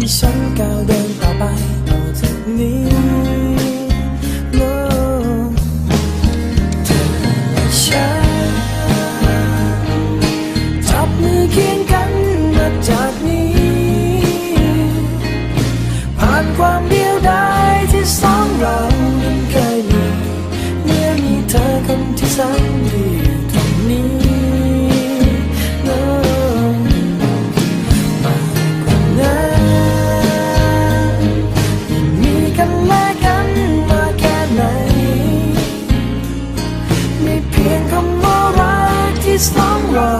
你想告的告白我等你 whoa.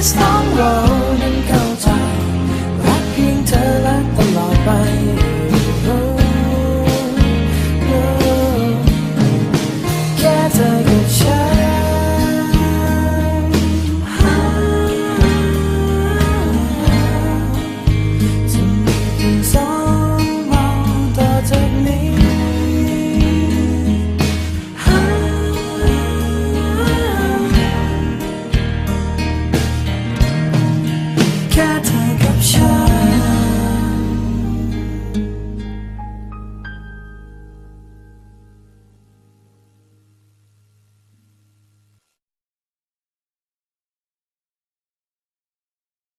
It's long.